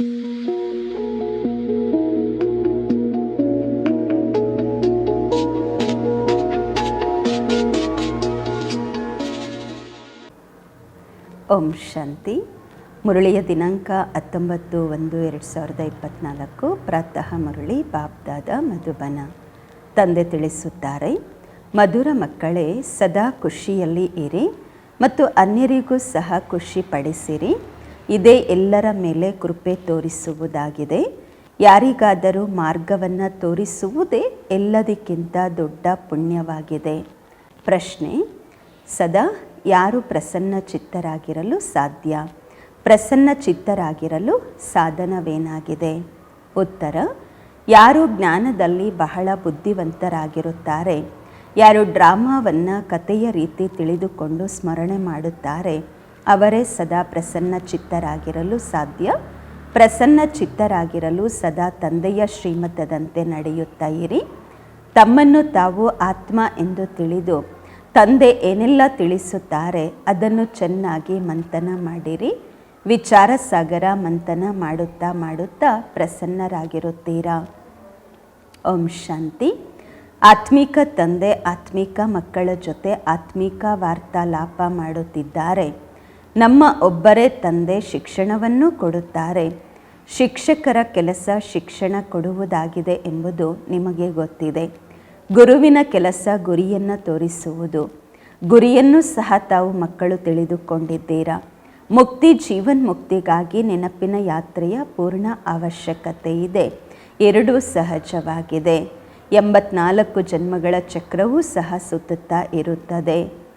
ಓಂ ಶಾಂತಿ. ಮುರಳಿಯ ದಿನಾಂಕ ಹತ್ತೊಂಬತ್ತು ಒಂದು ಎರಡು ಸಾವಿರದ ಇಪ್ಪತ್ತ್ನಾಲ್ಕು ಪ್ರಾತಃ ಮುರಳಿ ಬಾಬ್ದಾದ ಮಧುಬನ. ತಂದೆ ತಿಳಿಸುತ್ತಾರೆ, ಮಧುರ ಮಕ್ಕಳೇ, ಸದಾ ಖುಷಿಯಲ್ಲಿ ಇರಿ ಮತ್ತು ಅನ್ಯರಿಗೂ ಸಹ ಖುಷಿ ಪಡಿಸಿರಿ. ಇದೇ ಎಲ್ಲರ ಮೇಲೆ ಕೃಪೆ ತೋರಿಸುವುದಾಗಿದೆ. ಯಾರಿಗಾದರೂ ಮಾರ್ಗವನ್ನು ತೋರಿಸುವುದೇ ಎಲ್ಲದಕ್ಕಿಂತ ದೊಡ್ಡ ಪುಣ್ಯವಾಗಿದೆ. ಪ್ರಶ್ನೆ, ಸದಾ ಯಾರು ಪ್ರಸನ್ನ ಚಿತ್ತರಾಗಿರಲು ಸಾಧ್ಯ? ಪ್ರಸನ್ನ ಚಿತ್ತರಾಗಿರಲು ಸಾಧನವೇನಾಗಿದೆ? ಉತ್ತರ, ಯಾರು ಜ್ಞಾನದಲ್ಲಿ ಬಹಳ ಬುದ್ಧಿವಂತರಾಗಿರುತ್ತಾರೆ? ಯಾರು ಡ್ರಾಮಾವನ್ನು ಕಥೆಯ ರೀತಿ ತಿಳಿದುಕೊಂಡು ಸ್ಮರಣೆ ಮಾಡುತ್ತಾರೆ? ಅವರೇ ಸದಾ ಪ್ರಸನ್ನ ಚಿತ್ತರಾಗಿರಲು ಸಾಧ್ಯ. ಪ್ರಸನ್ನ ಚಿತ್ತರಾಗಿರಲು ಸದಾ ತಂದೆಯ ಶ್ರೀಮತದಂತೆ ನಡೆಯುತ್ತಾ ಇರಿ. ತಮ್ಮನ್ನು ತಾವು ಆತ್ಮ ಎಂದು ತಿಳಿದು, ತಂದೆ ಏನೆಲ್ಲ ತಿಳಿಸುತ್ತಾರೆ ಅದನ್ನು ಚೆನ್ನಾಗಿ ಮಂಥನ ಮಾಡಿರಿ. ವಿಚಾರ ಸಾಗರ ಮಂಥನ ಮಾಡುತ್ತಾ ಮಾಡುತ್ತಾ ಪ್ರಸನ್ನರಾಗಿರುತ್ತೀರಾ? ಓಂ ಶಾಂತಿ. ಆತ್ಮಿಕ ತಂದೆ, ಆತ್ಮಿಕ ಮಕ್ಕಳ ಜೊತೆ ಆತ್ಮಿಕ ವಾರ್ತಾಲಾಪ ಮಾಡುತ್ತಿದ್ದಾರೆ. ನಮ್ಮ ಒಬ್ಬರೇ ತಂದೆ ಶಿಕ್ಷಣವನ್ನು ಕೊಡುತ್ತಾರೆ. ಶಿಕ್ಷಕರ ಕೆಲಸ ಶಿಕ್ಷಣ ಕೊಡುವುದಾಗಿದೆ ಎಂಬುದು ನಿಮಗೆ ಗೊತ್ತಿದೆ. ಗುರುವಿನ ಕೆಲಸ ಗುರಿಯನ್ನು ತೋರಿಸುವುದು. ಗುರಿಯನ್ನು ಸಹ ತಾವು ಮಕ್ಕಳು ತಿಳಿದುಕೊಂಡಿದ್ದೀರಾ? ಮುಕ್ತಿ ಜೀವನ್ ಮುಕ್ತಿಗಾಗಿ ನೆನಪಿನ ಯಾತ್ರೆಯ ಪೂರ್ಣ ಅವಶ್ಯಕತೆ ಇದೆ. ಎರಡೂ ಸಹಜವಾಗಿದೆ. ಎಂಬತ್ನಾಲ್ಕು ಜನ್ಮಗಳ ಚಕ್ರವೂ ಸಹ ಸುತ್ತುತ್ತಾ ಇರುತ್ತದೆ.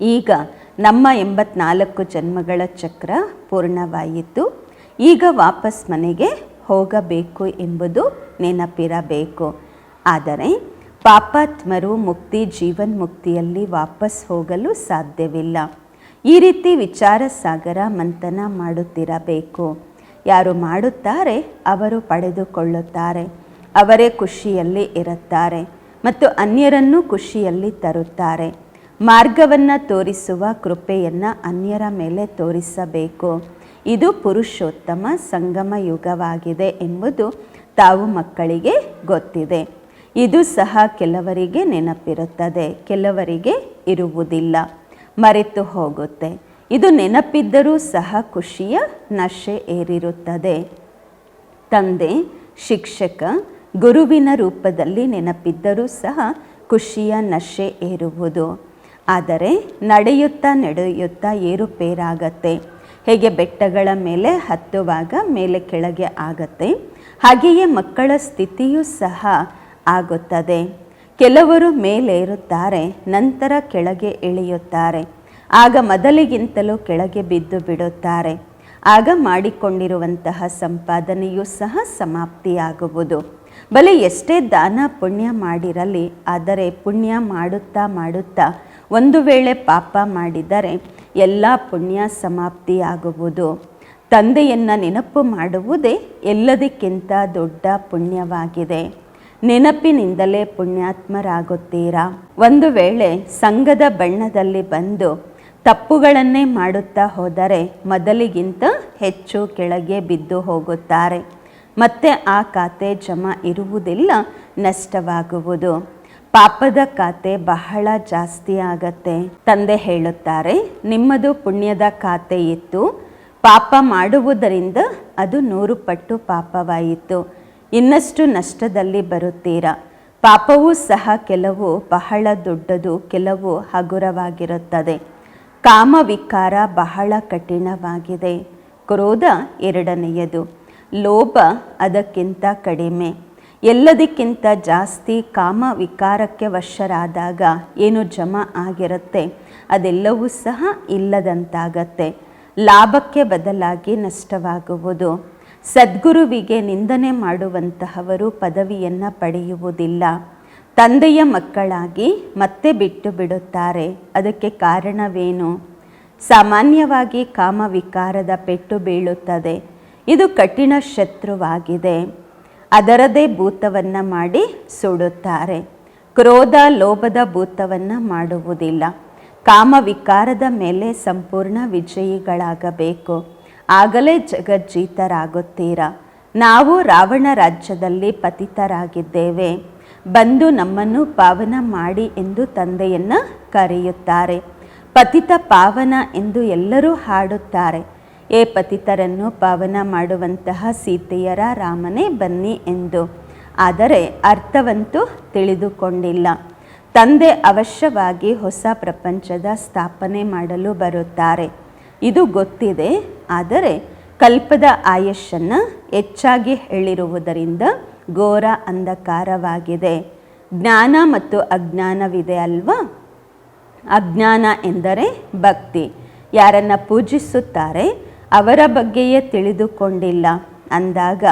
ಈಗ ನಮ್ಮ ಎಂಬತ್ನಾಲ್ಕು ಜನ್ಮಗಳ ಚಕ್ರ ಪೂರ್ಣವಾಯಿತು. ಈಗ ವಾಪಸ್ ಮನೆಗೆ ಹೋಗಬೇಕು ಎಂಬುದು ನೆನಪಿರಬೇಕು. ಆದರೆ ಪಾಪಾತ್ಮರು ಮುಕ್ತಿ, ಜೀವನ್ ಮುಕ್ತಿಯಲ್ಲಿ ವಾಪಸ್ ಹೋಗಲು ಸಾಧ್ಯವಿಲ್ಲ. ಈ ರೀತಿ ವಿಚಾರ ಸಾಗರ ಮಂಥನ ಮಾಡುತ್ತಿರಬೇಕು. ಯಾರು ಮಾಡುತ್ತಾರೆ, ಅವರು ಪಡೆದುಕೊಳ್ಳುತ್ತಾರೆ. ಅವರೇ ಖುಷಿಯಲ್ಲಿ ಇರುತ್ತಾರೆ ಮತ್ತು ಅನ್ಯರನ್ನು ಖುಷಿಯಲ್ಲಿ ತರುತ್ತಾರೆ. ಮಾರ್ಗವನ್ನು ತೋರಿಸುವ ಕೃಪೆಯನ್ನು ಅನ್ಯರ ಮೇಲೆ ತೋರಿಸಬೇಕು. ಇದು ಪುರುಷೋತ್ತಮ ಸಂಗಮ ಯುಗವಾಗಿದೆ ಎಂಬುದು ತಾವು ಮಕ್ಕಳಿಗೆ ಗೊತ್ತಿದೆ. ಇದು ಸಹ ಕೆಲವರಿಗೆ ನೆನಪಿರುತ್ತದೆ, ಕೆಲವರಿಗೆ ಇರುವುದಿಲ್ಲ. ಮರೆತು ಹೋಗುತ್ತೆ. ಇದು ನೆನಪಿದ್ದರೂ ಸಹ ಖುಷಿಯ ನಶೆ ಏರಿರುತ್ತದೆ. ತಂದೆ, ಶಿಕ್ಷಕ, ಗುರುವಿನ ರೂಪದಲ್ಲಿ ನೆನಪಿದ್ದರೂ ಸಹ ಖುಷಿಯ ನಶೆ ಏರುವುದು. ಆದರೆ ನಡೆಯುತ್ತಾ ನಡೆಯುತ್ತಾ ಏರುಪೇರಾಗತ್ತೆ. ಹೇಗೆ ಬೆಟ್ಟಗಳ ಮೇಲೆ ಹತ್ತುವಾಗ ಮೇಲೆ ಕೆಳಗೆ ಆಗತ್ತೆ, ಹಾಗೆಯೇ ಮಕ್ಕಳ ಸ್ಥಿತಿಯೂ ಸಹ ಆಗುತ್ತದೆ. ಕೆಲವರು ಮೇಲೇರುತ್ತಾರೆ, ನಂತರ ಕೆಳಗೆ ಇಳಿಯುತ್ತಾರೆ. ಆಗ ಮೊದಲಿಗಿಂತಲೂ ಕೆಳಗೆ ಬಿದ್ದು ಬಿಡುತ್ತಾರೆ. ಆಗ ಮಾಡಿಕೊಂಡಿರುವಂತಹ ಸಂಪಾದನೆಯೂ ಸಹ ಸಮಾಪ್ತಿಯಾಗುವುದು. ಬಲೆ ಎಷ್ಟೇ ದಾನ ಪುಣ್ಯ ಮಾಡಿರಲಿ, ಆದರೆ ಪುಣ್ಯ ಮಾಡುತ್ತಾ ಮಾಡುತ್ತಾ ಒಂದು ವೇಳೆ ಪಾಪ ಮಾಡಿದರೆ ಎಲ್ಲ ಪುಣ್ಯ ಸಮಾಪ್ತಿಯಾಗುವುದು. ತಂದೆಯನ್ನು ನೆನಪು ಮಾಡುವುದೇ ಎಲ್ಲದಕ್ಕಿಂತ ದೊಡ್ಡ ಪುಣ್ಯವಾಗಿದೆ. ನೆನಪಿನಿಂದಲೇ ಪುಣ್ಯಾತ್ಮರಾಗುತ್ತೀರಾ? ಒಂದು ವೇಳೆ ಸಂಘದ ಬಣ್ಣದಲ್ಲಿ ಬಂದು ತಪ್ಪುಗಳನ್ನೇ ಮಾಡುತ್ತಾ ಹೋದರೆ ಮೊದಲಿಗಿಂತ ಹೆಚ್ಚು ಕೆಳಗೆ ಬಿದ್ದು ಹೋಗುತ್ತಾರೆ. ಮತ್ತೆ ಆ ಖಾತೆ ಜಮಾ ಇರುವುದಿಲ್ಲ, ನಷ್ಟವಾಗುವುದು. ಪಾಪದ ಖಾತೆ ಬಹಳ ಜಾಸ್ತಿ ಆಗತ್ತೆ. ತಂದೆ ಹೇಳುತ್ತಾರೆ, ನಿಮ್ಮದು ಪುಣ್ಯದ ಖಾತೆ ಇತ್ತು. ಪಾಪ ಮಾಡುವುದರಿಂದ ಅದು ನೂರು ಪಟ್ಟು ಪಾಪವಾಯಿತು. ಇನ್ನಷ್ಟು ನಷ್ಟದಲ್ಲಿ ಬರುತ್ತೀರಾ? ಪಾಪವೂ ಸಹ ಕೆಲವು ಬಹಳ ದೊಡ್ಡದು, ಕೆಲವು ಹಗುರವಾಗಿರುತ್ತದೆ. ಕಾಮವಿಕಾರ ಬಹಳ ಕಠಿಣವಾಗಿದೆ. ಕ್ರೋಧ ಎರಡನೆಯದು. ಲೋಭ ಅದಕ್ಕಿಂತ ಕಡಿಮೆ. ಎಲ್ಲದಕ್ಕಿಂತ ಜಾಸ್ತಿ ಕಾಮ ವಿಕಾರಕ್ಕೆ ವಶರಾದಾಗ ಏನು ಜಮಾ ಆಗಿರುತ್ತೆ? ಅದೆಲ್ಲವೂ ಸಹ ಇಲ್ಲದಂತಾಗತ್ತೆ. ಲಾಭಕ್ಕೆ ಬದಲಾಗಿ ನಷ್ಟವಾಗುವುದು. ಸದ್ಗುರುವಿಗೆ ನಿಂದನೆ ಮಾಡುವಂತಹವರು ಪದವಿಯನ್ನು ಪಡೆಯುವುದಿಲ್ಲ. ತಂದೆಯ ಮಕ್ಕಳಾಗಿ ಮತ್ತೆ ಬಿಟ್ಟು ಬಿಡುತ್ತಾರೆ. ಅದಕ್ಕೆ ಕಾರಣವೇನು? ಸಾಮಾನ್ಯವಾಗಿ ಕಾಮವಿಕಾರದ ಪೆಟ್ಟು ಬೀಳುತ್ತದೆ. ಇದು ಕಠಿಣ ಶತ್ರುವಾಗಿದೆ. ಅದರದೇ ಭೂತವನ್ನು ಮಾಡಿ ಸುಡುತ್ತಾರೆ. ಕ್ರೋಧ ಲೋಭದ ಭೂತವನ್ನು ಮಾಡುವುದಿಲ್ಲ. ಕಾಮವಿಕಾರದ ಮೇಲೆ ಸಂಪೂರ್ಣ ವಿಜಯಿಗಳಾಗಬೇಕು. ಆಗಲೇ ಜಗಜ್ಜೀತರಾಗುತ್ತೀರ? ನಾವು ರಾವಣ ರಾಜ್ಯದಲ್ಲಿ ಪತಿತರಾಗಿದ್ದೇವೆ. ಬಂದು ನಮ್ಮನ್ನು ಪಾವನ ಮಾಡಿ ಎಂದು ತಂದೆಯನ್ನು ಕರೆಯುತ್ತಾರೆ. ಪತಿತ ಪಾವನ ಎಂದು ಎಲ್ಲರೂ ಹಾಡುತ್ತಾರೆ. ಏ ಪತಿತರನ್ನು ಪಾವನ ಮಾಡುವಂತಹ ಸೀತೆಯರ ರಾಮನೇ ಬನ್ನಿ ಎಂದು. ಆದರೆ ಅರ್ಥವಂತೂ ತಿಳಿದುಕೊಂಡಿಲ್ಲ. ತಂದೆ ಅವಶ್ಯವಾಗಿ ಹೊಸ ಪ್ರಪಂಚದ ಸ್ಥಾಪನೆ ಮಾಡಲು ಬರುತ್ತಾರೆ. ಇದು ಗೊತ್ತಿದೆ, ಆದರೆ ಕಲ್ಪದ ಆಯಸ್ಸನ್ನು ಹೆಚ್ಚಾಗಿ ಹೇಳಿರುವುದರಿಂದ ಘೋರ ಅಂಧಕಾರವಾಗಿದೆ. ಜ್ಞಾನ ಮತ್ತು ಅಜ್ಞಾನವಿದೆ ಅಲ್ವಾ? ಅಜ್ಞಾನ ಎಂದರೆ ಭಕ್ತಿ. ಯಾರನ್ನು ಪೂಜಿಸುತ್ತಾರೆ ಅವರ ಬಗ್ಗೆಯೇ ತಿಳಿದುಕೊಂಡಿಲ್ಲ. ಅಂದಾಗ,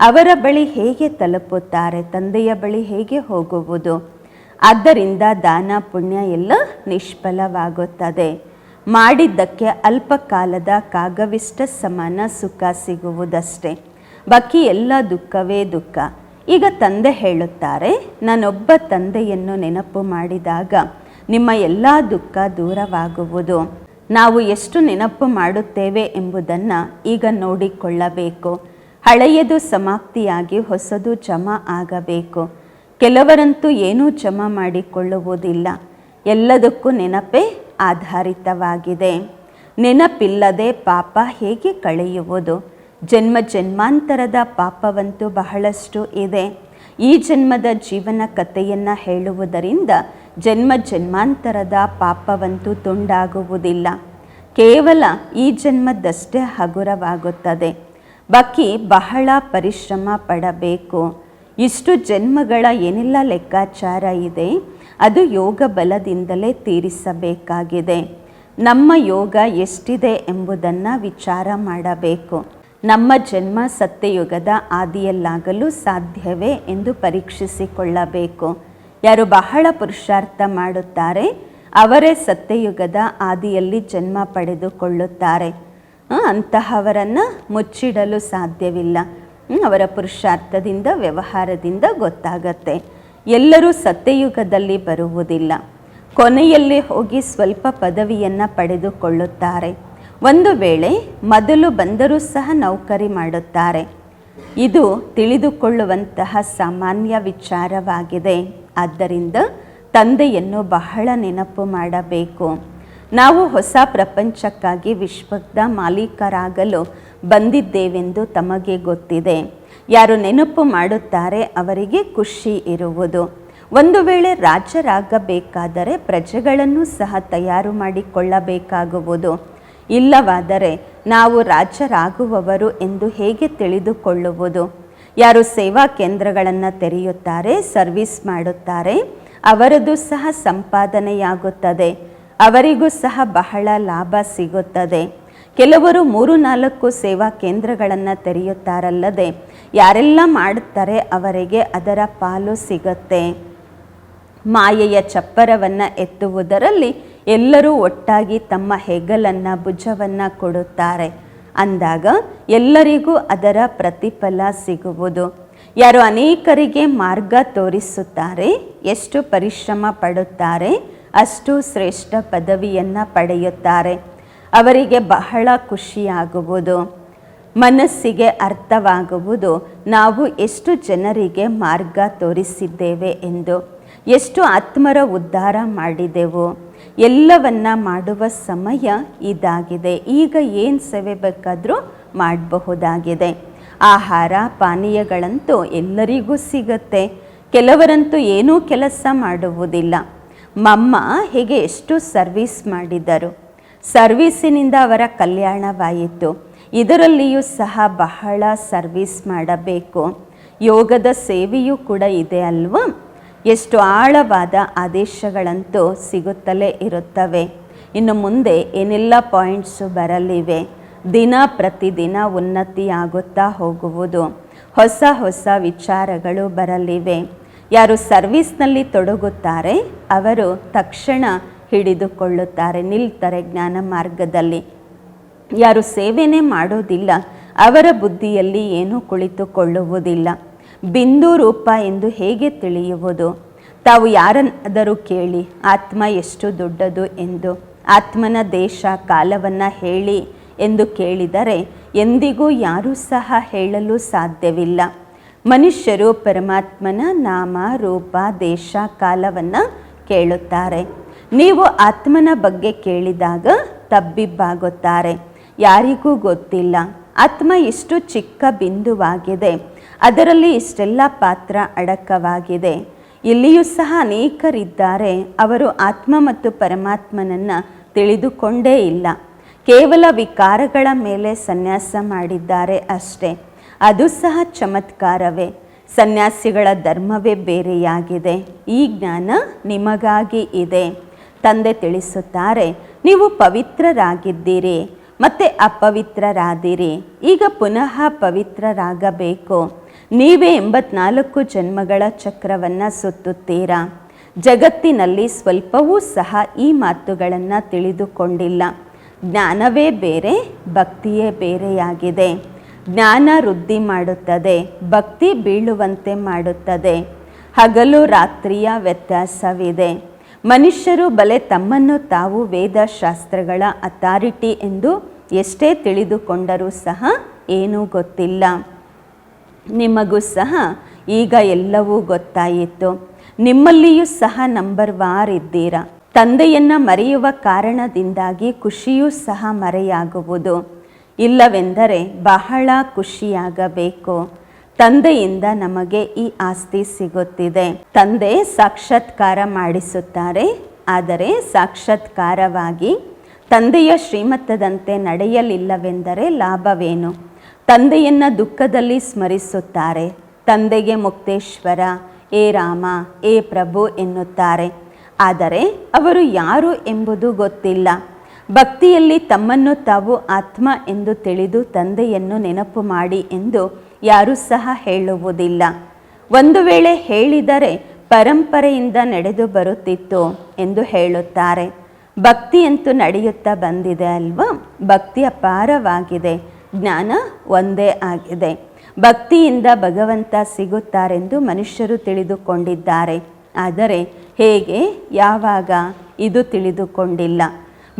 ಅವರ ಬಳಿ ಹೇಗೆ ತಲುಪುತ್ತಾರೆ, ತಂದೆಯ ಬಳಿ ಹೇಗೆ ಹೋಗುವುದು? ಆದ್ದರಿಂದ ದಾನ ಪುಣ್ಯ ಎಲ್ಲ ನಿಷ್ಫಲವಾಗುತ್ತದೆ. ಮಾಡಿದ್ದಕ್ಕೆ ಅಲ್ಪಕಾಲದ ಕಾಗವಿಷ್ಟ ಸಮಾನ ಸುಖ ಸಿಗುವುದಷ್ಟೇ. ಬಾಕಿ ಎಲ್ಲ ದುಃಖವೇ ದುಃಖ. ಈಗ ತಂದೆ ಹೇಳುತ್ತಾರೆ, ನಾನೊಬ್ಬ ತಂದೆಯನ್ನು ನೆನಪು ಮಾಡಿದಾಗ ನಿಮ್ಮ ಎಲ್ಲ ದುಃಖ ದೂರವಾಗುವುದು. ನಾವು ಎಷ್ಟು ನೆನಪು ಮಾಡುತ್ತೇವೆ ಎಂಬುದನ್ನು ಈಗ ನೋಡಿಕೊಳ್ಳಬೇಕು. ಹಳೆಯದು ಸಮಾಪ್ತಿಯಾಗಿ ಹೊಸದು ಜಮ ಆಗಬೇಕು. ಕೆಲವರಂತೂ ಏನೂ ಜಮಾ ಮಾಡಿಕೊಳ್ಳುವುದಿಲ್ಲ. ಎಲ್ಲದಕ್ಕೂ ನೆನಪೇ ಆಧಾರಿತವಾಗಿದೆ. ನೆನಪಿಲ್ಲದೆ ಪಾಪ ಹೇಗೆ ಕಳೆಯುವುದು? ಜನ್ಮ ಜನ್ಮಾಂತರದ ಪಾಪವಂತೂ ಬಹಳಷ್ಟು ಇದೆ. ಈ ಜನ್ಮದ ಜೀವನ ಕಥೆಯನ್ನು ಹೇಳುವುದರಿಂದ ಜನ್ಮ ಜನ್ಮಾಂತರದ ಪಾಪವಂತೂ ತುಂಡಾಗುವುದಿಲ್ಲ. ಕೇವಲ ಈ ಜನ್ಮದಷ್ಟೇ ಹಗುರವಾಗುತ್ತದೆ. ಬಾಕಿ ಬಹಳ ಪರಿಶ್ರಮ ಪಡಬೇಕು. ಇಷ್ಟು ಜನ್ಮಗಳ ಏನೆಲ್ಲ ಲೆಕ್ಕಾಚಾರ ಇದೆ, ಅದು ಯೋಗ ಬಲದಿಂದಲೇ ತೀರಿಸಬೇಕಾಗಿದೆ. ನಮ್ಮ ಯೋಗ ಎಷ್ಟಿದೆ ಎಂಬುದನ್ನು ವಿಚಾರ ಮಾಡಬೇಕು. ನಮ್ಮ ಜನ್ಮ ಸತ್ಯಯುಗದ ಆದಿಯಲ್ಲಾಗಲು ಸಾಧ್ಯವೇ ಎಂದು ಪರೀಕ್ಷಿಸಿಕೊಳ್ಳಬೇಕು. ಯಾರು ಬಹಳ ಪುರುಷಾರ್ಥ ಮಾಡುತ್ತಾರೆ, ಅವರೇ ಸತ್ಯಯುಗದ ಆದಿಯಲ್ಲಿ ಜನ್ಮ ಪಡೆದುಕೊಳ್ಳುತ್ತಾರೆ. ಅಂತಹವರನ್ನು ಮುಚ್ಚಿಡಲು ಸಾಧ್ಯವಿಲ್ಲ. ಅವರ ಪುರುಷಾರ್ಥದಿಂದ, ವ್ಯವಹಾರದಿಂದ ಗೊತ್ತಾಗತ್ತೆ. ಎಲ್ಲರೂ ಸತ್ಯಯುಗದಲ್ಲಿ ಬರುವುದಿಲ್ಲ. ಕೊನೆಯಲ್ಲಿ ಹೋಗಿ ಸ್ವಲ್ಪ ಪದವಿಯನ್ನು ಪಡೆದುಕೊಳ್ಳುತ್ತಾರೆ. ಒಂದು ವೇಳೆ ಮೊದಲು ಬಂದರೂ ಸಹ ನೌಕರಿ ಮಾಡುತ್ತಾರೆ. ಇದು ತಿಳಿದುಕೊಳ್ಳುವಂತಹ ಸಾಮಾನ್ಯ ವಿಚಾರವಾಗಿದೆ. ಆದ್ದರಿಂದ ತಂದೆಯನ್ನು ಬಹಳ ನೆನಪು ಮಾಡಬೇಕು. ನಾವು ಹೊಸ ಪ್ರಪಂಚಕ್ಕಾಗಿ ವಿಶ್ವದ ಮಾಲೀಕರಾಗಲು ಬಂದಿದ್ದೇವೆಂದು ತಮಗೆ ಗೊತ್ತಿದೆ. ಯಾರು ನೆನಪು ಮಾಡುತ್ತಾರೆ ಅವರಿಗೆ ಖುಷಿ ಇರುವುದು. ಒಂದು ವೇಳೆ ರಾಜರಾಗಬೇಕಾದರೆ ಪ್ರಜೆಗಳನ್ನು ಸಹ ತಯಾರು ಮಾಡಿಕೊಳ್ಳಬೇಕಾಗುವುದು. ಇಲ್ಲವಾದರೆ ನಾವು ರಾಜರಾಗುವವರು ಎಂದು ಹೇಗೆ ತಿಳಿದುಕೊಳ್ಳುವುದು? ಯಾರು ಸೇವಾ ಕೇಂದ್ರಗಳನ್ನು ತೆರೆಯುತ್ತಾರೆ, ಸರ್ವಿಸ್ ಮಾಡುತ್ತಾರೆ, ಅವರದು ಸಹ ಸಂಪಾದನೆಯಾಗುತ್ತದೆ. ಅವರಿಗೂ ಸಹ ಬಹಳ ಲಾಭ ಸಿಗುತ್ತದೆ. ಕೆಲವರು ಮೂರು ನಾಲ್ಕು ಸೇವಾ ಕೇಂದ್ರಗಳನ್ನು ತೆರೆಯುತ್ತಾರಲ್ಲದೆ, ಯಾರೆಲ್ಲ ಮಾಡುತ್ತಾರೆ ಅವರಿಗೆ ಅದರ ಪಾಲು ಸಿಗುತ್ತೆ. ಮಾಯೆಯ ಚಪ್ಪರವನ್ನು ಎತ್ತುವುದರಲ್ಲಿ ಎಲ್ಲರೂ ಒಟ್ಟಾಗಿ ತಮ್ಮ ಹೆಗಲನ್ನು, ಭುಜವನ್ನು ಕೊಡುತ್ತಾರೆ. ಅಂದಾಗ ಎಲ್ಲರಿಗೂ ಅದರ ಪ್ರತಿಫಲ ಸಿಗುವುದು. ಯಾರು ಅನೇಕರಿಗೆ ಮಾರ್ಗ ತೋರಿಸುತ್ತಾರೆ, ಎಷ್ಟು ಪರಿಶ್ರಮ ಪಡುತ್ತಾರೆ, ಅಷ್ಟು ಶ್ರೇಷ್ಠ ಪದವಿಯನ್ನು ಪಡೆಯುತ್ತಾರೆ. ಅವರಿಗೆ ಬಹಳ ಖುಷಿಯಾಗುವುದು. ಮನಸ್ಸಿಗೆ ಅರ್ಥವಾಗುವುದು, ನಾವು ಎಷ್ಟು ಜನರಿಗೆ ಮಾರ್ಗ ತೋರಿಸಿದ್ದೇವೆ ಎಂದು, ಎಷ್ಟು ಆತ್ಮರ ಉದ್ಧಾರ ಮಾಡಿದೆವು. ಎಲ್ಲವನ್ನ ಮಾಡುವ ಸಮಯ ಇದಾಗಿದೆ. ಈಗ ಏನು ಸೇವೆ ಬೇಕಾದರೂ ಮಾಡಬಹುದಾಗಿದೆ. ಆಹಾರ, ಪಾನೀಯಗಳಂತೂ ಎಲ್ಲರಿಗೂ ಸಿಗುತ್ತೆ. ಕೆಲವರಂತೂ ಏನೂ ಕೆಲಸ ಮಾಡುವುದಿಲ್ಲ. ಮಮ್ಮ ಹೇಗೆ ಎಷ್ಟು ಸರ್ವಿಸ್ ಮಾಡಿದರು. ಸರ್ವಿಸಿನಿಂದ ಅವರ ಕಲ್ಯಾಣವಾಯಿತು. ಇದರಲ್ಲಿಯೂ ಸಹ ಬಹಳ ಸರ್ವಿಸ್ ಮಾಡಬೇಕು. ಯೋಗದ ಸೇವೆಯೂ ಕೂಡ ಇದೆ ಅಲ್ವಾ? ಎಷ್ಟು ಆಳವಾದ ಆದೇಶಗಳಂತೂ ಸಿಗುತ್ತಲೇ ಇರುತ್ತವೆ. ಇನ್ನು ಮುಂದೆ ಏನೆಲ್ಲ ಪಾಯಿಂಟ್ಸು ಬರಲಿವೆ? ದಿನ ಪ್ರತಿದಿನ ಉನ್ನತಿಯಾಗುತ್ತಾ ಹೋಗುವುದು. ಹೊಸ ಹೊಸ ವಿಚಾರಗಳು ಬರಲಿವೆ. ಯಾರು ಸರ್ವಿಸ್ನಲ್ಲಿ ತೊಡಗುತ್ತಾರೆ, ಅವರು ತಕ್ಷಣ ಹಿಡಿದುಕೊಳ್ಳುತ್ತಾರೆ ನಿಲ್ತಾರೆ ಜ್ಞಾನ ಮಾರ್ಗದಲ್ಲಿ. ಯಾರು ಸೇವೆನೇ ಮಾಡೋದಿಲ್ಲ, ಅವರ ಬುದ್ಧಿಯಲ್ಲಿ ಏನೂ ಕುಳಿತುಕೊಳ್ಳುವುದಿಲ್ಲ. ಬಿಂದು ರೂಪ ಎಂದು ಹೇಗೆ ತಿಳಿಯುವುದು? ತಾವು ಯಾರನ್ನಾದರೂ ಕೇಳಿ, ಆತ್ಮ ಎಷ್ಟು ದೊಡ್ಡದು ಎಂದು, ಆತ್ಮನ ದೇಶ ಕಾಲವನ್ನು ಹೇಳಿ ಎಂದು ಕೇಳಿದರೆ ಎಂದಿಗೂ ಯಾರೂ ಸಹ ಹೇಳಲು ಸಾಧ್ಯವಿಲ್ಲ. ಮನುಷ್ಯರು ಪರಮಾತ್ಮನ ನಾಮ, ರೂಪ, ದೇಶ, ಕಾಲವನ್ನು ಕೇಳುತ್ತಾರೆ. ನೀವು ಆತ್ಮನ ಬಗ್ಗೆ ಕೇಳಿದಾಗ ತಬ್ಬಿಬ್ಬಾಗುತ್ತಾರೆ. ಯಾರಿಗೂ ಗೊತ್ತಿಲ್ಲ. ಆತ್ಮ ಎಷ್ಟು ಚಿಕ್ಕ ಬಿಂದುವಾಗಿದೆ. ಅದರಲ್ಲಿ ಇಷ್ಟೆಲ್ಲ ಪಾತ್ರ ಅಡಕವಾಗಿದೆ. ಇಲ್ಲಿಯೂ ಸಹ ಅನೇಕರಿದ್ದಾರೆ. ಅವರು ಆತ್ಮ ಮತ್ತು ಪರಮಾತ್ಮನನ್ನು ತಿಳಿದುಕೊಂಡೇ ಇಲ್ಲ. ಕೇವಲ ವಿಕಾರಗಳ ಮೇಲೆ ಸನ್ಯಾಸ ಮಾಡಿದ್ದಾರೆ ಅಷ್ಟೇ. ಅದು ಸಹ ಚಮತ್ಕಾರವೇ. ಸನ್ಯಾಸಿಗಳ ಧರ್ಮವೇ ಬೇರೆಯಾಗಿದೆ. ಈ ಜ್ಞಾನ ನಿಮಗಾಗಿ ಇದೆ. ತಂದೆ ತಿಳಿಸುತ್ತಾರೆ, ನೀವು ಪವಿತ್ರರಾಗಿದ್ದೀರಿ, ಮತ್ತೆ ಅಪವಿತ್ರರಾದಿರಿ. ಈಗ ಪುನಃ ಪವಿತ್ರರಾಗಬೇಕು. ನೀವೇ ಎಂಬತ್ನಾಲ್ಕು ಜನ್ಮಗಳ ಚಕ್ರವನ್ನು ಸುತ್ತುತ್ತೀರಾ? ಜಗತ್ತಿನಲ್ಲಿ ಸ್ವಲ್ಪವೂ ಸಹ ಈ ಮಾತುಗಳನ್ನು ತಿಳಿದುಕೊಂಡಿಲ್ಲ. ಜ್ಞಾನವೇ ಬೇರೆ, ಭಕ್ತಿಯೇ ಬೇರೆಯಾಗಿದೆ. ಜ್ಞಾನ ವೃದ್ಧಿ ಮಾಡುತ್ತದೆ, ಭಕ್ತಿ ಬೀಳುವಂತೆ ಮಾಡುತ್ತದೆ. ಹಗಲು ರಾತ್ರಿಯ ವ್ಯತ್ಯಾಸವಿದೆ. ಮನುಷ್ಯರು ಬಲೆ ತಮ್ಮನ್ನು ತಾವು ವೇದಶಾಸ್ತ್ರಗಳ ಅಥಾರಿಟಿ ಎಂದು ಎಷ್ಟೇ ತಿಳಿದುಕೊಂಡರೂ ಸಹ ಏನೂ ಗೊತ್ತಿಲ್ಲ. ನಿಮಗೂ ಸಹ ಈಗ ಎಲ್ಲವೂ ಗೊತ್ತಾಯಿತು. ನಿಮ್ಮಲ್ಲಿಯೂ ಸಹ ನಂಬರ್ ವಾರ್ ಇದ್ದೀರಾ. ತಂದೆಯನ್ನು ಮರೆಯುವ ಕಾರಣದಿಂದಾಗಿ ಖುಷಿಯೂ ಸಹ ಮರೆಯಾಗುವುದು. ಇಲ್ಲವೆಂದರೆ ಬಹಳ ಖುಷಿಯಾಗಬೇಕು. ತಂದೆಯಿಂದ ನಮಗೆ ಈ ಆಸ್ತಿ ಸಿಗುತ್ತಿದೆ. ತಂದೆ ಸಾಕ್ಷಾತ್ಕಾರ ಮಾಡಿಸುತ್ತಾರೆ. ಆದರೆ ಸಾಕ್ಷಾತ್ಕಾರವಾಗಿ ತಂದೆಯ ಶ್ರೀಮತ್ತದಂತೆ ನಡೆಯಲಿಲ್ಲವೆಂದರೆ ಲಾಭವೇನು? ತಂದೆಯನ್ನು ದುಃಖದಲ್ಲಿ ಸ್ಮರಿಸುತ್ತಾರೆ. ತಂದೆಗೆ ಮುಕ್ತೇಶ್ವರ, ಏ ರಾಮ, ಏ ಪ್ರಭು ಎನ್ನುತ್ತಾರೆ. ಆದರೆ ಅವರು ಯಾರು ಎಂಬುದು ಗೊತ್ತಿಲ್ಲ. ಭಕ್ತಿಯಲ್ಲಿ ತಮ್ಮನ್ನು ತಾವು ಆತ್ಮ ಎಂದು ತಿಳಿದು ತಂದೆಯನ್ನು ನೆನಪು ಮಾಡಿ ಎಂದು ಯಾರೂ ಸಹ ಹೇಳುವುದಿಲ್ಲ. ಒಂದು ವೇಳೆ ಹೇಳಿದರೆ ಪರಂಪರೆಯಿಂದ ನಡೆದು ಬರುತ್ತಿತ್ತು ಎಂದು ಹೇಳುತ್ತಾರೆ. ಭಕ್ತಿಯಂತೂ ನಡೆಯುತ್ತಾ ಬಂದಿದೆ ಅಲ್ವಾ? ಭಕ್ತಿ ಅಪಾರವಾಗಿದೆ. ಜ್ಞಾನ ಒಂದೇ ಆಗಿದೆ. ಭಕ್ತಿಯಿಂದ ಭಗವಂತ ಸಿಗುತ್ತಾರೆಂದು ಮನುಷ್ಯರು ತಿಳಿದುಕೊಂಡಿದ್ದಾರೆ. ಆದರೆ ಹೇಗೆ? ಯಾವಾಗ? ಇದು ತಿಳಿದುಕೊಂಡಿಲ್ಲ.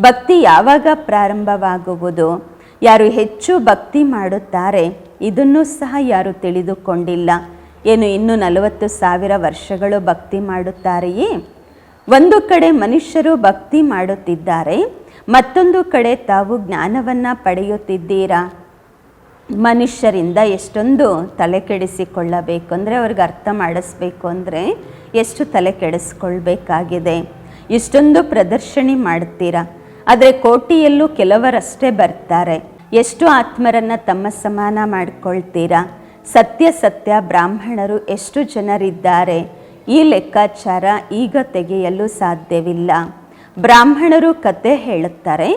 ಭಕ್ತಿ ಯಾವಾಗ ಪ್ರಾರಂಭವಾಗುವುದು? ಯಾರು ಹೆಚ್ಚು ಭಕ್ತಿ ಮಾಡುತ್ತಾರೆ? ಇದನ್ನು ಸಹ ಯಾರು ತಿಳಿದುಕೊಂಡಿಲ್ಲ. ಏನು ಇನ್ನು ನಲವತ್ತು ಸಾವಿರ ವರ್ಷಗಳು ಭಕ್ತಿ ಮಾಡುತ್ತಾರೆಯೇ? ಒಂದು ಕಡೆ ಮನುಷ್ಯರು ಭಕ್ತಿ ಮಾಡುತ್ತಿದ್ದಾರೆ, ಮತ್ತೊಂದು ಕಡೆ ತಾವು ಜ್ಞಾನವನ್ನು ಪಡೆಯುತ್ತಿದ್ದೀರಾ? ಮನುಷ್ಯರಿಂದ ಎಷ್ಟೊಂದು ತಲೆ ಕೆಡಿಸಿಕೊಳ್ಳಬೇಕು ಅಂದರೆ ಅವ್ರಿಗೆ ಅರ್ಥ ಮಾಡಿಸ್ಬೇಕು ಅಂದರೆ ಎಷ್ಟು ತಲೆ ಕೆಡಿಸ್ಕೊಳ್ಬೇಕಾಗಿದೆ. ಎಷ್ಟೊಂದು ಪ್ರದರ್ಶನಿ ಮಾಡ್ತೀರಾ. ಆದರೆ ಕೋಟಿಯಲ್ಲೂ ಕೆಲವರಷ್ಟೇ ಬರ್ತಾರೆ. ಎಷ್ಟು ಆತ್ಮರನ್ನು ತಮ್ಮ ಸಮಾನ ಮಾಡಿಕೊಳ್ತೀರಾ. ಸತ್ಯ ಸತ್ಯ ಬ್ರಾಹ್ಮಣರು ಎಷ್ಟು ಜನರಿದ್ದಾರೆ. ಈ ಲೆಕ್ಕಾಚಾರ ಈಗ ತೆಗೆಯಲು ಸಾಧ್ಯವಿಲ್ಲ. ಬ್ರಾಹ್ಮಣರು ಕತೆ ಹೇಳುತ್ತಾರೆ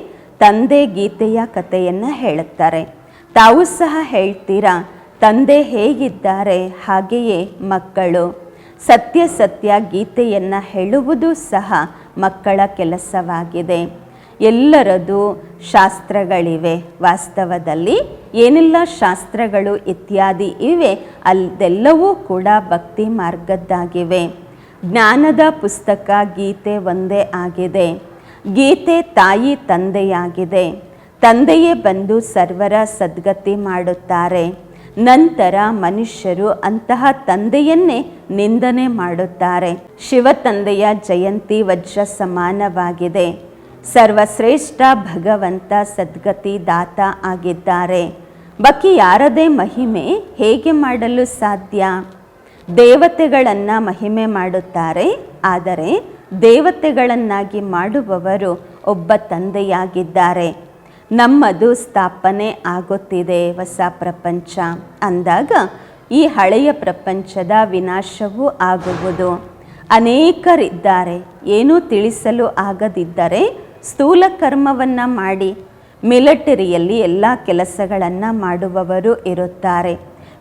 ತಂದೆ ಗೀತೆಯ ಕಥೆಯನ್ನು ಹೇಳುತ್ತಾರೆ ತಾವು ಸಹ ಹೇಳ್ತೀರಾ, ತಂದೆ ಹೇಗಿದ್ದಾರೆ, ಹಾಗೆಯೇ ಮಕ್ಕಳು. ಸತ್ಯ ಸತ್ಯ ಗೀತೆಯನ್ನು ಹೇಳುವುದು ಸಹ ಮಕ್ಕಳ ಕೆಲಸವಾಗಿದೆ. ಎಲ್ಲರದು ಶಾಸ್ತ್ರಗಳಿವೆ. ವಾಸ್ತವದಲ್ಲಿ ಏನೆಲ್ಲ ಶಾಸ್ತ್ರಗಳು ಇತ್ಯಾದಿ ಇವೆ ಅಲ್ಲದೆಲ್ಲವೂ ಕೂಡ ಭಕ್ತಿ ಮಾರ್ಗದ್ದಾಗಿವೆ. ಜ್ಞಾನದ ಪುಸ್ತಕ ಗೀತೆ ಒಂದೇ ಆಗಿದೆ. ಗೀತೆ ತಾಯಿ ತಂದೆಯಾಗಿದೆ. ತಂದೆಯೇ ಬಂದು ಸರ್ವರ ಸದ್ಗತಿ ಮಾಡುತ್ತಾರೆ. ನಂತರ ಮನುಷ್ಯರು ಅಂತಹ ತಂದೆಯನ್ನೇ ನಿಂದನೆ ಮಾಡುತ್ತಾರೆ. ಶಿವ ತಂದೆಯ ಜಯಂತಿ ವಜ್ರ ಸಮಾನವಾಗಿದೆ. ಸರ್ವಶ್ರೇಷ್ಠ ಭಗವಂತ ಸದ್ಗತಿ ದಾತ ಆಗಿದ್ದಾರೆ. ಬಕಿ ಯಾರದೇ ಮಹಿಮೆ ಹೇಗೆ ಮಾಡಲು ಸಾಧ್ಯ? ದೇವತೆಗಳನ್ನು ಮಹಿಮೆ ಮಾಡುತ್ತಾರೆ, ಆದರೆ ದೇವತೆಗಳನ್ನಾಗಿ ಮಾಡುವವರು ಒಬ್ಬ ತಂದೆಯಾಗಿದ್ದಾರೆ. ನಮ್ಮದು ಸ್ಥಾಪನೆ ಆಗುತ್ತಿದೆ ಹೊಸ ಪ್ರಪಂಚ. ಅಂದಾಗ ಈ ಹಳೆಯ ಪ್ರಪಂಚದ ವಿನಾಶವೂ ಆಗುವುದು. ಅನೇಕರಿದ್ದಾರೆ, ಏನೂ ತಿಳಿಸಲು ಆಗದಿದ್ದರೆ ಸ್ಥೂಲ ಕರ್ಮವನ್ನು ಮಾಡಿ. ಮಿಲಿಟರಿಯಲ್ಲಿ ಎಲ್ಲ ಕೆಲಸಗಳನ್ನು ಮಾಡುವವರು ಇರುತ್ತಾರೆ.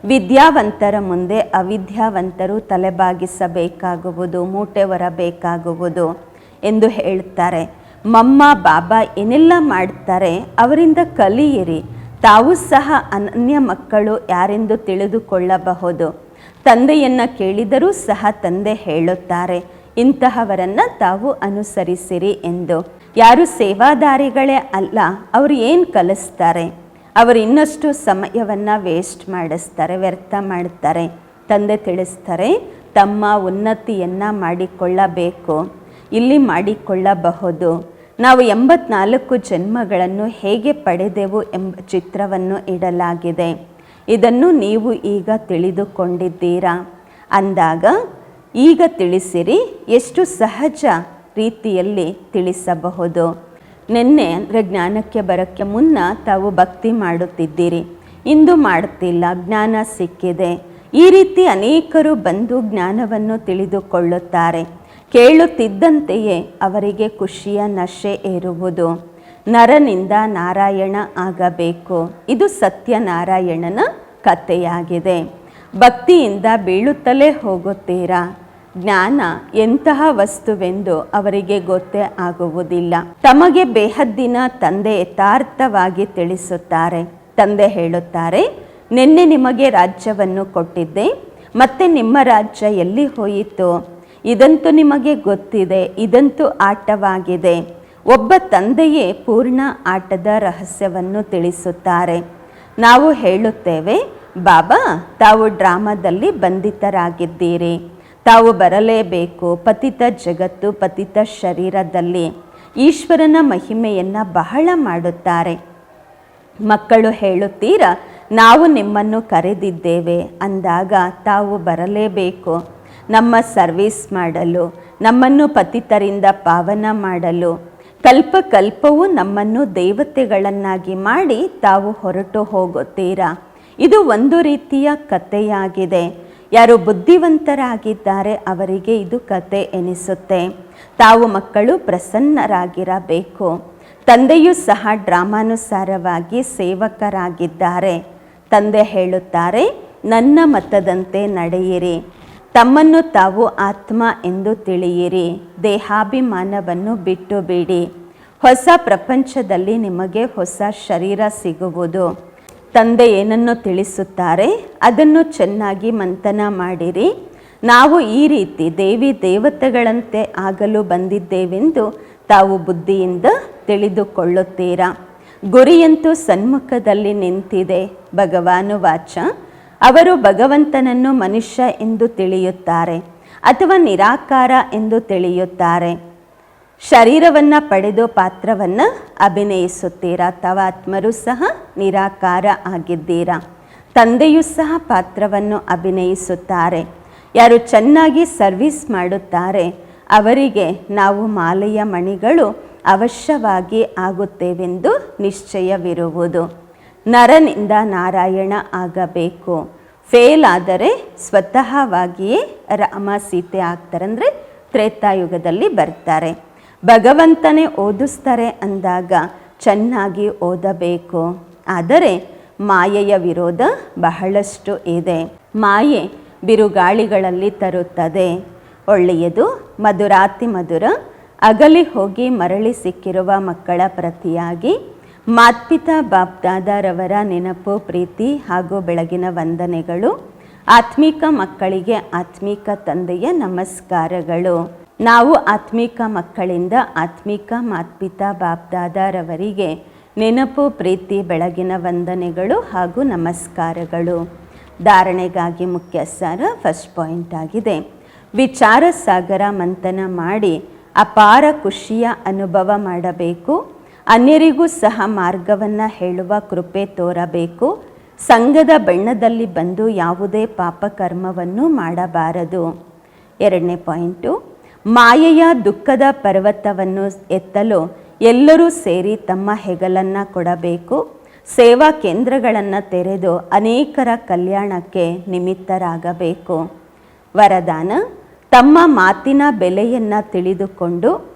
ವಿದ್ಯಾವಂತರ ಮುಂದೆ ಅವಿದ್ಯಾವಂತರು ತಲೆಬಾಗಿಸಬೇಕಾಗುವುದು, ಮೂಟೆ ಹೊರಬೇಕಾಗುವುದು ಎಂದು ಹೇಳ್ತಾರೆ. ಮಮ್ಮ, ಬಾಬಾ ಏನೆಲ್ಲ ಮಾಡ್ತಾರೆ ಅವರಿಂದ ಕಲಿಯಿರಿ. ತಾವು ಸಹ ಅನನ್ಯ ಮಕ್ಕಳು ಯಾರೆಂದು ತಿಳಿದುಕೊಳ್ಳಬಹುದು. ತಂದೆಯನ್ನು ಕೇಳಿದರೂ ಸಹ ತಂದೆ ಹೇಳುತ್ತಾರೆ, ಇಂತಹವರನ್ನು ತಾವು ಅನುಸರಿಸಿರಿ ಎಂದು. ಯಾರು ಸೇವಾದಾರಿಗಳೇ ಅಲ್ಲ, ಅವರು ಏನು ಕಲಿಸ್ತಾರೆ? ಅವರು ಇನ್ನಷ್ಟು ಸಮಯವನ್ನು ವೇಸ್ಟ್ ಮಾಡಿಸ್ತಾರೆ, ವ್ಯರ್ಥ ಮಾಡ್ತಾರೆ. ತಂದೆ ತಿಳಿಸ್ತಾರೆ, ತಮ್ಮ ಉನ್ನತಿಯನ್ನು ಮಾಡಿಕೊಳ್ಳಬೇಕು. ಇಲ್ಲಿ ಮಾಡಿಕೊಳ್ಳಬಹುದು. ನಾವು ಎಂಬತ್ನಾಲ್ಕು ಜನ್ಮಗಳನ್ನು ಹೇಗೆ ಪಡೆದೆವು ಎಂಬ ಚಿತ್ರವನ್ನು ಇಡಲಾಗಿದೆ. ಇದನ್ನು ನೀವು ಈಗ ತಿಳಿದುಕೊಂಡಿದ್ದೀರಾ? ಅಂದಾಗ, ಈಗ ತಿಳಿಸಿರಿ, ಎಷ್ಟು ಸಹಜ ರೀತಿಯಲ್ಲಿ ತಿಳಿಸಬಹುದು. ನಿನ್ನೆ ಅಂದರೆ ಜ್ಞಾನಕ್ಕೆ ಬರೋಕ್ಕೆ ಮುನ್ನ ತಾವು ಭಕ್ತಿ ಮಾಡುತ್ತಿದ್ದೀರಿ. ಇಂದು ಮಾಡುತ್ತಿಲ್ಲ, ಜ್ಞಾನ ಸಿಕ್ಕಿದೆ. ಈ ರೀತಿ ಅನೇಕರು ಬಂದು ಜ್ಞಾನವನ್ನು ತಿಳಿದುಕೊಳ್ಳುತ್ತಾರೆ. ಕೇಳುತ್ತಿದ್ದಂತೆಯೇ ಅವರಿಗೆ ಖುಷಿಯ ನಶೆ ಏರುವುದು. ನರನಿಂದ ನಾರಾಯಣ ಆಗಬೇಕು. ಇದು ಸತ್ಯನಾರಾಯಣನ ಕಥೆಯಾಗಿದೆ. ಭಕ್ತಿಯಿಂದ ಬೀಳುತ್ತಲೇ ಹೋಗುತ್ತೀರಾ? ಜ್ಞಾನ ಎಂತಹ ವಸ್ತುವೆಂದು ಅವರಿಗೆ ಗೊತ್ತೇ ಆಗುವುದಿಲ್ಲ. ತಮಗೆ ಬೇಹದ್ದಿನ ತಂದೆ ಯಥಾರ್ಥವಾಗಿ ತಿಳಿಸುತ್ತಾರೆ. ತಂದೆ ಹೇಳುತ್ತಾರೆ, ನಿನ್ನೆ ನಿಮಗೆ ರಾಜ್ಯವನ್ನು ಕೊಟ್ಟಿದ್ದೆ, ಮತ್ತೆ ನಿಮ್ಮ ರಾಜ್ಯ ಎಲ್ಲಿ ಹೋಯಿತು? ಇದಂತೂ ನಿಮಗೆ ಗೊತ್ತಿದೆ, ಇದಂತೂ ಆಟವಾಗಿದೆ. ಒಬ್ಬ ತಂದೆಯೇ ಪೂರ್ಣ ಆಟದ ರಹಸ್ಯವನ್ನು ತಿಳಿಸುತ್ತಾರೆ. ನಾವು ಹೇಳುತ್ತೇವೆ, ಬಾಬಾ, ತಾವು ಡ್ರಾಮಾದಲ್ಲಿ ಬಂಧಿತರಾಗಿದ್ದೀರಿ. ತಾವು ಬರಲೇಬೇಕು ಪತಿತ ಜಗತ್ತು, ಪತಿತ ಶರೀರದಲ್ಲಿ. ಈಶ್ವರನ ಮಹಿಮೆಯನ್ನು ಬಹಳ ಮಾಡುತ್ತಾರೆ. ಮಕ್ಕಳು ಹೇಳುತ್ತೀರಾ, ನಾವು ನಿಮ್ಮನ್ನು ಕರೆದಿದ್ದೇವೆ. ಅಂದಾಗ ತಾವು ಬರಲೇಬೇಕು. ನಮ್ಮ ಸರ್ವಿಸ್ ಮಾಡಲು, ನಮ್ಮನ್ನು ಪತಿತರಿಂದ ಪಾವನ ಮಾಡಲು, ಕಲ್ಪ ಕಲ್ಪವು ನಮ್ಮನ್ನು ದೇವತೆಗಳನ್ನಾಗಿ ಮಾಡಿ ತಾವು ಹೊರಟು ಹೋಗುತ್ತೀರಾ? ಇದು ಒಂದು ರೀತಿಯ ಕಥೆಯಾಗಿದೆ. ಯಾರು ಬುದ್ಧಿವಂತರಾಗಿದ್ದಾರೆ ಅವರಿಗೆ ಇದು ಕತೆ ಎನಿಸುತ್ತೆ. ತಾವು ಮಕ್ಕಳು ಪ್ರಸನ್ನರಾಗಿರಬೇಕು. ತಂದೆಯೂ ಸಹ ಡ್ರಾಮಾನುಸಾರವಾಗಿ ಸೇವಕರಾಗಿದ್ದಾರೆ. ತಂದೆ ಹೇಳುತ್ತಾರೆ, ನನ್ನ ಮತದಂತೆ ನಡೆಯಿರಿ. ತಮ್ಮನ್ನು ತಾವು ಆತ್ಮ ಎಂದು ತಿಳಿಯಿರಿ. ದೇಹಾಭಿಮಾನವನ್ನು ಬಿಟ್ಟು ಬಿಡಿ ಹೊಸ ಪ್ರಪಂಚದಲ್ಲಿ ನಿಮಗೆ ಹೊಸ ಶರೀರ ಸಿಗುವುದು. ತಂದೆ ಏನನ್ನು ತಿಳಿಸುತ್ತಾರೆ? ಅದನ್ನು ಚೆನ್ನಾಗಿ ಮಂಥನ ಮಾಡಿರಿ. ನಾವು ಈ ರೀತಿ ದೇವಿ ದೇವತೆಗಳಂತೆ ಆಗಲು ಬಂದಿದ್ದೇವೆಂದು ತಾವು ಬುದ್ಧಿಯಿಂದ ತಿಳಿದುಕೊಳ್ಳುತ್ತೀರಾ? ಗುರಿಯಂತೂ ಸನ್ಮುಖದಲ್ಲಿ ನಿಂತಿದೆ. ಭಗವಾನು ವಾಚ. ಅವರು ಭಗವಂತನನ್ನು ಮನುಷ್ಯ ಎಂದು ತಿಳಿಯುತ್ತಾರೆ ಅಥವಾ ನಿರಾಕಾರ ಎಂದು ತಿಳಿಯುತ್ತಾರೆ. ಶರೀರವನ್ನು ಪಡೆದು ಪಾತ್ರವನ್ನು ಅಭಿನಯಿಸುತ್ತೀರಾ? ತವಾತ್ಮರು ಸಹ ನಿರಾಕಾರ ಆಗಿದ್ದೀರಾ? ತಂದೆಯೂ ಸಹ ಪಾತ್ರವನ್ನು ಅಭಿನಯಿಸುತ್ತಾರೆ. ಯಾರು ಚೆನ್ನಾಗಿ ಸರ್ವಿಸ್ ಮಾಡುತ್ತಾರೆ, ಅವರಿಗೆ ನಾವು ಮಾಲೆಯ ಮಣಿಗಳು ಅವಶ್ಯವಾಗಿ ಆಗುತ್ತೇವೆಂದು ನಿಶ್ಚಯವಿರುವುದು. ನರನಿಂದ ನಾರಾಯಣ ಆಗಬೇಕು. ಫೇಲ್ ಆದರೆ ಸ್ವತಃವಾಗಿಯೇ ರಾಮ ಸೀತೆ ಆಗ್ತಾರೆ. ಅಂದರೆ ತ್ರೇತಾಯುಗದಲ್ಲಿ ಬರ್ತಾರೆ. ಭಗವಂತನೇ ಓದಿಸ್ತಾರೆ ಅಂದಾಗ ಚೆನ್ನಾಗಿ ಓದಬೇಕು. ಆದರೆ ಮಾಯೆಯ ವಿರೋಧ ಬಹಳಷ್ಟು ಇದೆ. ಮಾಯೆ ಬಿರುಗಾಳಿಗಳಲ್ಲಿ ತರುತ್ತದೆ. ಒಳ್ಳೆಯದು ಮಧುರಾತಿ ಮಧುರ. ಅಗಲಿ ಹೋಗಿ ಮರಳಿ ಸಿಕ್ಕಿರುವ ಮಕ್ಕಳ ಪ್ರತಿಯಾಗಿ ಮಾತ್ಪಿತಾ ಬಾಬ್ದಾದಾರವರ ನೆನಪು, ಪ್ರೀತಿ ಹಾಗೂ ಬೆಳಗಿನ ವಂದನೆಗಳು. ಆತ್ಮಿಕ ಮಕ್ಕಳಿಗೆ ಆತ್ಮಿಕ ತಂದೆಯ ನಮಸ್ಕಾರಗಳು. ನಾವು ಆತ್ಮಿಕ ಮಕ್ಕಳಿಂದ ಆತ್ಮಿಕ ಮಾತ್ಪಿತಾ ಬಾಬ್ದಾದಾರವರಿಗೆ ನೆನಪು, ಪ್ರೀತಿ, ಬೆಳಗಿನ ವಂದನೆಗಳು ಹಾಗೂ ನಮಸ್ಕಾರಗಳು. ಧಾರಣೆಗಾಗಿ ಮುಖ್ಯ ಸಾರ ಫಸ್ಟ್ ಪಾಯಿಂಟ್ ಆಗಿದೆ. ವಿಚಾರ ಸಾಗರ ಮಂಥನ ಮಾಡಿ ಅಪಾರ ಖುಷಿಯ ಅನುಭವ ಮಾಡಬೇಕು. ಅನ್ಯರಿಗೂ ಸಹ ಮಾರ್ಗವನ್ನು ಹೇಳುವ ಕೃಪೆ ತೋರಬೇಕು. ಸಂಘದ ಬಣ್ಣದಲ್ಲಿ ಬಂದು ಯಾವುದೇ ಪಾಪಕರ್ಮವನ್ನು ಮಾಡಬಾರದು. ಎರಡನೇ ಪಾಯಿಂಟು, ಮಾಯೆಯ ದುಃಖದ ಪರ್ವತವನ್ನು ಎತ್ತಲು ಎಲ್ಲರೂ ಸೇರಿ ತಮ್ಮ ಹೆಗಲನ್ನು ಕೊಡಬೇಕು. ಸೇವಾ ಕೇಂದ್ರಗಳನ್ನು ತೆರೆದು ಅನೇಕರ ಕಲ್ಯಾಣಕ್ಕೆ ನಿಮಿತ್ತರಾಗಬೇಕು. ವರದಾನ, ತಮ್ಮ ಮಾತಿನ ಬೆಲೆಯನ್ನು ತಿಳಿದುಕೊಂಡು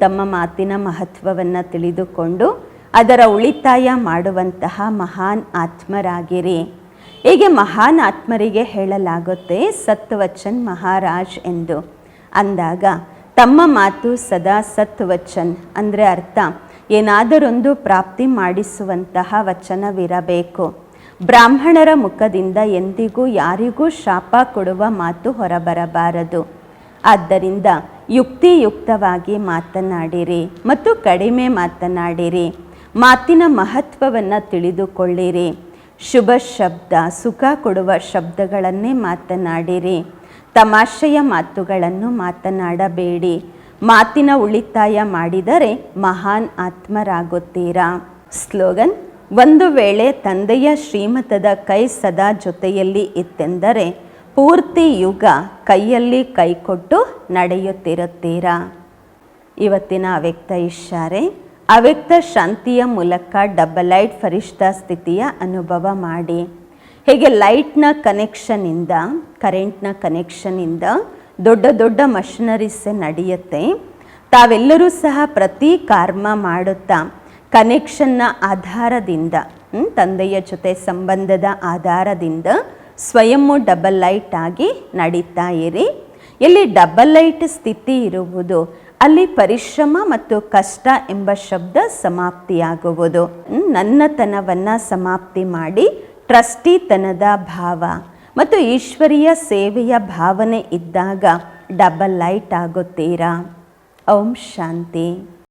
ತಮ್ಮ ಮಾತಿನ ಮಹತ್ವವನ್ನು ತಿಳಿದುಕೊಂಡು ಅದರ ಉಳಿತಾಯ ಮಾಡುವಂತಹ ಮಹಾನ್ ಆತ್ಮರಾಗಿರಿ. ಹೀಗೆ ಮಹಾನ್ ಆತ್ಮರಿಗೆ ಹೇಳಲಾಗುತ್ತೆ ಸತ್ವಚನ್ ಮಹಾರಾಜ್ ಎಂದು. ಅಂದಾಗ ತಮ್ಮ ಮಾತು ಸದಾ ಸತ್ವಚನ್ ಅಂದರೆ ಅರ್ಥ, ಏನಾದರೊಂದು ಪ್ರಾಪ್ತಿ ಮಾಡಿಸುವಂತಹ ವಚನವಿರಬೇಕು. ಬ್ರಾಹ್ಮಣರ ಮುಖದಿಂದ ಎಂದಿಗೂ ಯಾರಿಗೂ ಶಾಪ ಕೊಡುವ ಮಾತು ಹೊರಬರಬಾರದು. ಆದ್ದರಿಂದ ಯುಕ್ತಿಯುಕ್ತವಾಗಿ ಮಾತನಾಡಿರಿ ಮತ್ತು ಕಡಿಮೆ ಮಾತನಾಡಿರಿ. ಮಾತಿನ ಮಹತ್ವವನ್ನು ತಿಳಿದುಕೊಳ್ಳಿರಿ. ಶುಭ ಶಬ್ದ, ಸುಖ ಕೊಡುವ ಶಬ್ದಗಳನ್ನೇ ಮಾತನಾಡಿರಿ. ತಮಾಷೆಯ ಮಾತುಗಳನ್ನು ಮಾತನಾಡಬೇಡಿ. ಮಾತಿನ ಉಳಿತಾಯ ಮಾಡಿದರೆ ಮಹಾನ್ ಆತ್ಮರಾಗುತ್ತೀರಾ? ಸ್ಲೋಗನ್, ಒಂದು ವೇಳೆ ತಂದೆಯ ಶ್ರೀಮತದ ಕೈ ಸದಾ ಜೊತೆಯಲ್ಲಿ ಇತ್ತೆಂದರೆ ಪೂರ್ತಿ ಯುಗ ಕೈಯಲ್ಲಿ ಕೈಕೊಟ್ಟು ನಡೆಯುತ್ತಿರುತ್ತೀರಾ? ಇವತ್ತಿನ ಅವ್ಯಕ್ತ ಇಶಾರೆ ಅವ್ಯಕ್ತ ಶಾಂತಿಯ ಮೂಲಕ ಡಬಲ್ ಲೈಟ್ ಫರಿಷ್ಠ ಸ್ಥಿತಿಯ ಅನುಭವ ಮಾಡಿ. ಹೇಗೆ ಲೈಟ್ನ ಕನೆಕ್ಷನಿಂದ ಕರೆಂಟ್ನ ಕನೆಕ್ಷನಿಂದ ದೊಡ್ಡ ದೊಡ್ಡ ಮಷಿನರೀಸ್ ನಡೆಯುತ್ತೆ. ತಾವೆಲ್ಲರೂ ಸಹ ಪ್ರತಿ ಕರ್ಮ ಮಾಡುತ್ತಾ ಕನೆಕ್ಷನ್ನ ಆಧಾರದಿಂದ ತಂದೆಯ ಜೊತೆ ಸಂಬಂಧದ ಆಧಾರದಿಂದ ಸ್ವಯಂ ಡಬಲ್ ಲೈಟ್ ಆಗಿ ನಡೀತಾ ಇರಿ. ಎಲ್ಲಿ ಡಬಲ್ ಲೈಟ್ ಸ್ಥಿತಿ ಇರುವುದು, ಅಲ್ಲಿ ಪರಿಶ್ರಮ ಮತ್ತು ಕಷ್ಟ ಎಂಬ ಶಬ್ದ ಸಮಾಪ್ತಿಯಾಗುವುದು. ನನ್ನತನವನ್ನು ಸಮಾಪ್ತಿ ಮಾಡಿ, ಟ್ರಸ್ಟಿತನದ ಭಾವ ಮತ್ತು ಈಶ್ವರೀಯ ಸೇವೆಯ ಭಾವನೆ ಇದ್ದಾಗ ಡಬಲ್ ಲೈಟ್ ಆಗುತ್ತೀರಾ? ಓಂ ಶಾಂತಿ.